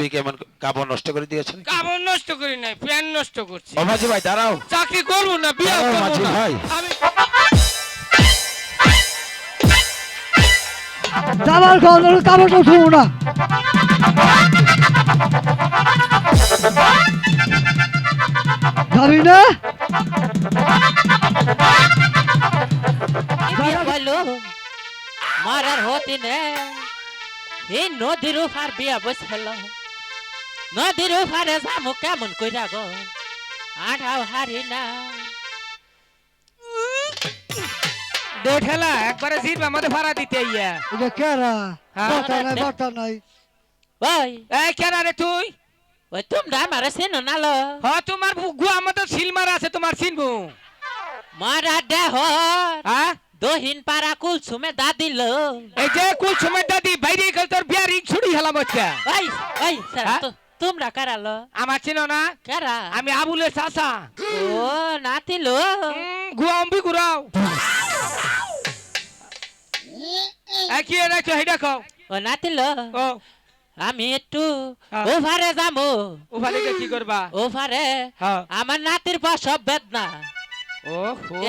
ছবি কেমন কাপড় নষ্ট করে দিয়েছেন কাপড় নষ্ট করি নাই প্যান নষ্ট করছি। ও মাঝি ভাই দাঁড়াও। চাকরি করব না বিয়ে করব মাঝি না। ভাই। যাবার ঘর কাপড় উঠবো না। যাবি না। বলো মারার হতি নে এই নদীর উপার বিয়া বসেল নদীর উপারে যামু কেমন কইরা গো? আঠাও হারি না। দে ঠেলা একবারে জিরবা আমাদের ভাড়া দিতে ইয়া এটা কেরা? হ্যাঁ? বাতা নাই বাতা নাই। ওই। এই কেন রে তুই? ওই তোমরা আমার চেনো না লো। হ তোমার গুয়া মতো সিলমার আছে তোমার চিনবো। মারা দেহ। হ্যাঁ দহিন পাড়া কুলসুমে দাদিল এই যে কুল সময় দাদি বাইরে গেল তোর বিয়ার ছুড়ি হেলাম হচ্ছে ওই ওই স্যার হ্যাঁ? তোমরা কারালো আমার চিনো না? কারা? আমি আবুলের চাচা। ও নাতিলো গুয়াম্বি এই কি রে কি হেডা খাও ও নাতিলো ও। আমি একটু। ওভারে যাব। ওভারে কি করবা? ওভারে আমার নাতির পা সব বেদনা। ওহো।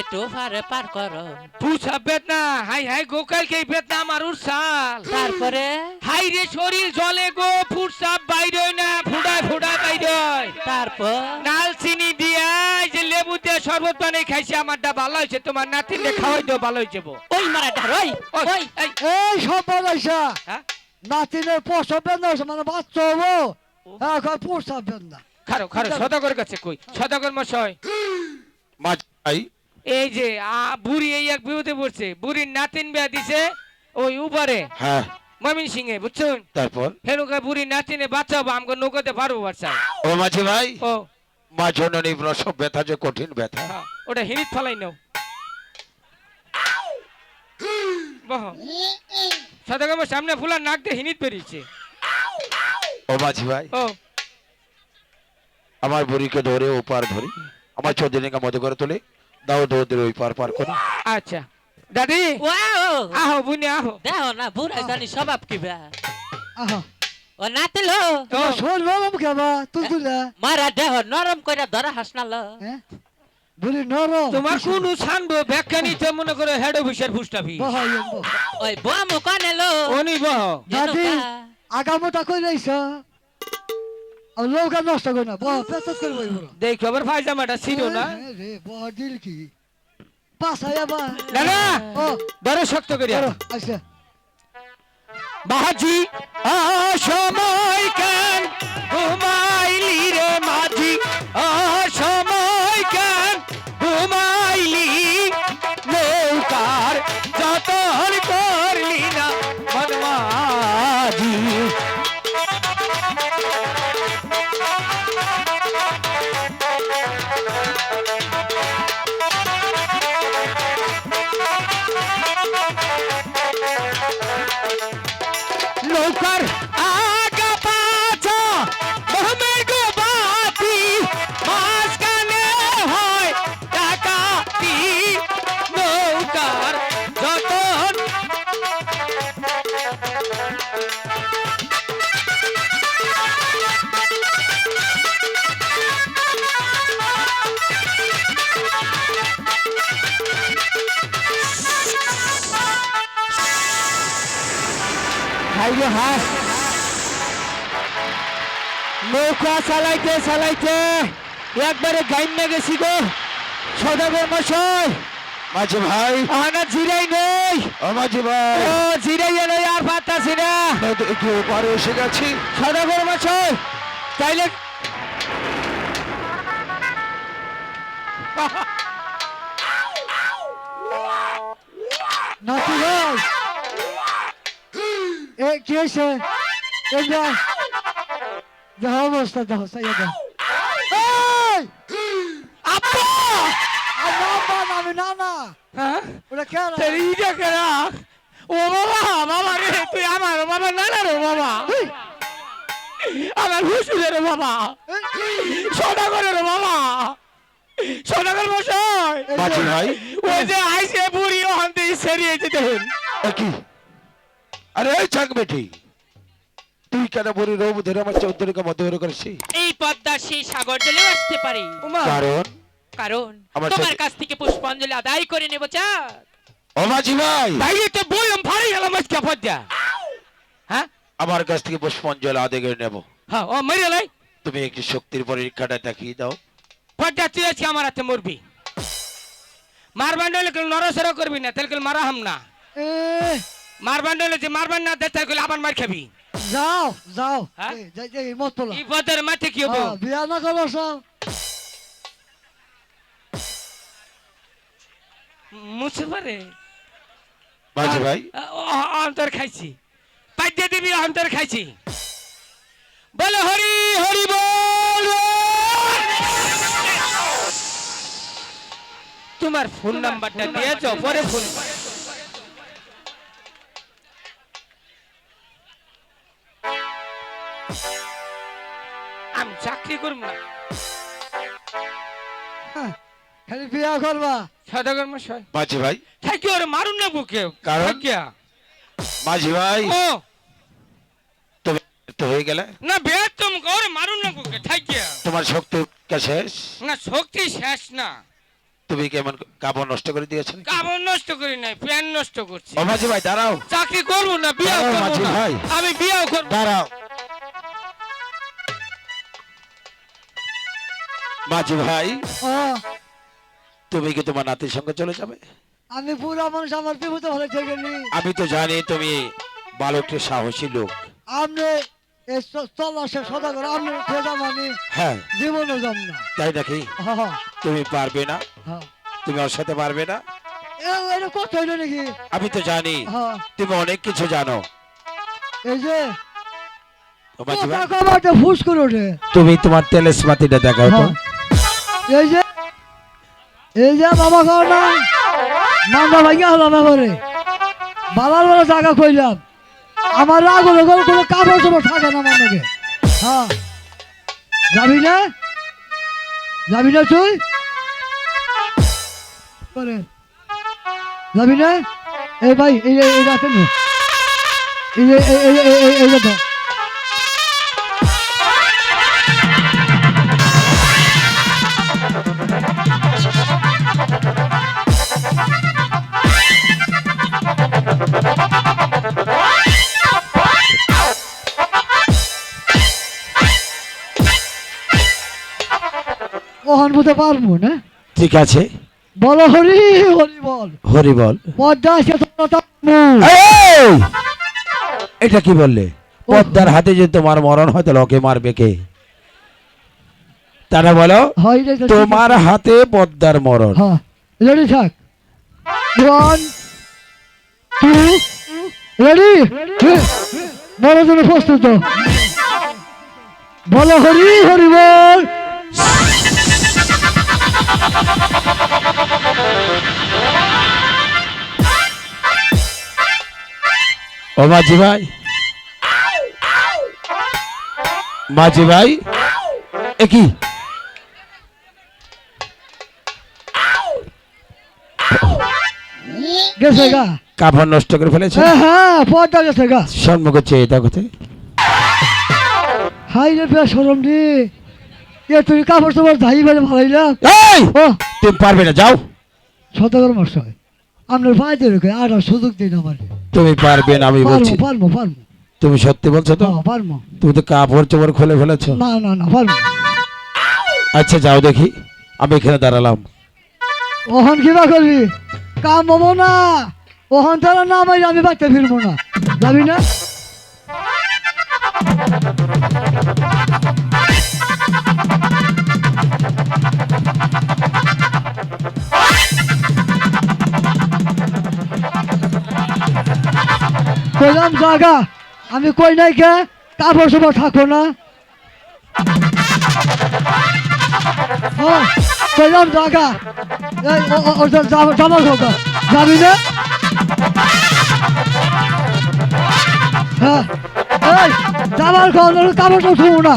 একটু ওভারে পার করো। পুষা বেদনা হাই হাই গোকাল কে বেদনা আমার উড়সাল তারপরে? হাই রে শরীর জলে গো ফুটসাপ বাইরে না ফুডায় ফুডায় বাইরে তারপর? নাল চিনি দিয়া যে লেবু দিয়ে শরবত বানিয়ে খাইছি আমারটা ভালো হয়েছে তোমার নাতিনে খাওয়াই দিও ভালো হয়েছে। ওই মারা ডার ওই এই, সব বানাইছা হ্যাঁ? নাতিনের পোষাবেন না মানে বাচ্চা হব। কয় পোষাবেন না খারো খারো সদাগর কাছে কই সদাগর মশাই। মাঝি ভাই। এই যে আ, বুড়ি এই এক বিপদে পড়ছে। বুড়ির নাতিন বিয়া দিছে ওই উপরে। হ্যাঁ। মমিন সিং এ বুঝছেন? তারপর? হেনুকা বুড়ি নাতিনে বাঁচাবো আমাকে নৌকাতে পারব বাচ্চা। ও মাঝি ভাই ও। মা জননী প্রসব ব্যথা যে কঠিন ব্যথা। হ্যাঁ, ওটা হিরিত ফলাই নাও। বহ। সদাগর সামনে ফুলা নাক দিয়ে হিনিত বেরিয়েছে। ও মাঝি ভাই ও। আমার বুড়িকে ধরে ও পার ধরি। আমার চৌদিনীকে মতো করে তোলে দাও দৌড়ের ওই পার পার করে। আচ্ছা। দাদি? ওয়াও। আহো বুনি আহো। দেহ না বুড়া জানি স্বভাব কি বে। আহা। ও নাতিলো। ও, শোন নরম কেবা তুই তুলে মারা দেহ নরম কইরা ধরা হাসনালো। হ্যাঁ বলি নরম। তোমার কোন ছানবো ব্যাখ্যা নিতে মনে করে হেড অফিসের বহ ওই বামু কানেলো অনি বহ। দাদি আগামোটা কই আর লৌকা নষ্ট করে না বহ পেছত করে বইব দেখ খবর পায়জামাটা ছিল না? রে বহ দিল কি? বা না ধরো শক্ত করে আচ্ছা বাহাজি সময় কেন ঘুমাইলি রে মাঝি? সময় হাই হাস নৌকা চালাইতে চালাইতে একবারে গাইন না গেছি গো সদাগর মশাই। মাঝি ভাই। আনা জিরাই নেই। ও মাঝি ভাই। ও জিরাইয়া নেই আর পাতাছি না। একটু পারে এসে গেছি। সদাগর মশাই তাইলে এ কি হয়েছে? যা অবস্থা দেখো সাইয়া না আমি না না। হ্যাঁ? ওটা কেন তেরি দেখে ও বাবা বাবা রে তুই আমার বাবা না না রে বাবা। আমার হুসুরের বাবা। সদাগরের বাবা। সদাগর মশাই। মাঝি ভাই। ওই যে আইসে বুড়ি ওখান থেকে সেরিয়ে যেতে হন কি? আরে এই চাক বেটি তুই কেন বলি রোগ ধরে আমার চৌধুরীকে মধ্যে করেছি এই পদ্মা সেই সাগর জলেও আসতে পারি। কারণ? কারণ? তোমার কাছ থেকে পুষ্পাঞ্জলি আদায় করে নেব চাঁদ ও মাঝি ভাই! তাই তো বললাম ভারী গেলাম আজকে পদ্মা। হ্যাঁ? আমার কাছ থেকে পুষ্পাঞ্জল আদে করে নেব। হ্যাঁ ও মরে লাই তুমি একটি শক্তির পরীক্ষাটা দেখিয়ে দাও। পদ্মা তুই আজকে আমার হাতে মরবি। মারবান হলে কেউ নরসর করবি না তাহলে কেউ মারা হাম না। মারবান হলে যে মারবান না দেয় তাহলে আবার মার খাবি। যাও যাও। হ্যাঁ? এই, যাই যাই মত তোলা। এই পদের মাঠে কি হব? হ্যাঁ, বিয়া না করো সব। মুছে পারে। মাঝি ভাই। অন্তর খাইছি। পাইতে দিবি অন্তর খাইছি। বলে হরি হরি বল তোমার ফোন নাম্বারটা দিয়েছ পরে ফোন আমি চাকরি করব না। হ্যাঁ, খালি বিয়া করবা। মশাই। মাঝি ভাই। থাকি ওরে মারুন না বুকে। কারণ? মাঝি ভাই। ও। তো হয়ে গেলে? না তুমি ওরে মারুন না বুকে থাকিয়া তোমার শক্তি শেষ? না শক্তি শেষ না। তুমি কেমন কাপড় নষ্ট করে দিয়েছ নাকি? কাপড় নষ্ট করি নাই প্যান নষ্ট করছি। ও মাঝি ভাই দাঁড়াও। চাকরি করব না দাঁড়াও, করব মাঝি না। ভাই। আমি বিয়াও করব। দাঁড়াও। মাঝি ভাই তুমি কি তোমার নাতির সঙ্গে চলে যাবে? আমি পুরা মানুষ আমার বিপদে ভালো থেকে আমি তো জানি তুমি ভালো একটি সাহসী লোক। আপনি হ্যাঁ। তাই নাকি? হ্যাঁ হ্যাঁ, তুমি পারবে না? তুমি ওর সাথে পারবে না? আমি তো জানি। তুমি অনেক কিছু জানো। তুমি তোমার তেলেসমাতিটা দেখাও তো। হ্যাঁ। এই যে এই যে বাবা খাও না মান্দা ভাইয়া হলাম এবারে বাবার বড় জায়গা কইলাম আমার রাগ হলো কোনো কাপড় চোপড় থাকে না মানুষকে হ্যাঁ যাবি না যাবি না তুই করে যাবি না এই ভাই এই রাখেন এই এই এই এই এই বুঝতে পারব না। ঠিক আছে। বলো হরি হরি বল। হরি বল। পদ্মা সে এটা কি বললে? পদ্মার হাতে যে তোমার মরণ হয় তাহলে ওকে মারবে কে? তারা বলো তোমার হাতে পদ্মার মরণ। হ্যাঁ রেডি থাক। ওয়ান টু রেডি বলো জন্য প্রস্তুত। বলো হরি হরি বল। ও মাঝি ভাই। মাঝি ভাই এ কি? গেছে গা। কাপড় নষ্ট করে ফেলেছে? হ্যাঁ হ্যাঁ পদ্মা গেছে গা। সম্মুখে চেয়ে হাই রে সরম রে। এ তুই কাপড় তোমার ধাই বেড়ে ভালাইলাম এই! ও তুমি পারবে না যাও। শতকর মশাই আপনার বাইরে রেখে আর সুযোগ দিন আমার। তুমি পারবে না আমি বলছি। পারব পারব। তুমি সত্যি বলছো তো? পারব। তুমি তো কাপড় চোপড় খুলে ফেলেছো? না না না পারব আচ্ছা যাও দেখি। আমি এখানে দাঁড়ালাম। ওহন কিবা করবি? কাম হব না। ওহন তারা না মাই আমি বাচ্চা ফিরবো না। যাবি না? কইলাম জাগা। আমি কই নাই কে? কাপড় সব থাকো না। কইলাম জাগা। জামা খোকা যাবি হ্যাঁ। না।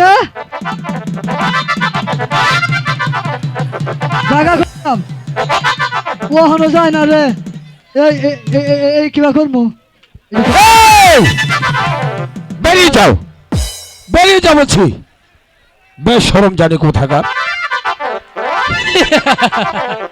না? জায়গা করলাম ও যায় না রে। এই, এই- কিবা করব! বেরিয়ে যাও। বেরিয়ে যাও বলছি। বেশ, সরম জানি কোথাকার।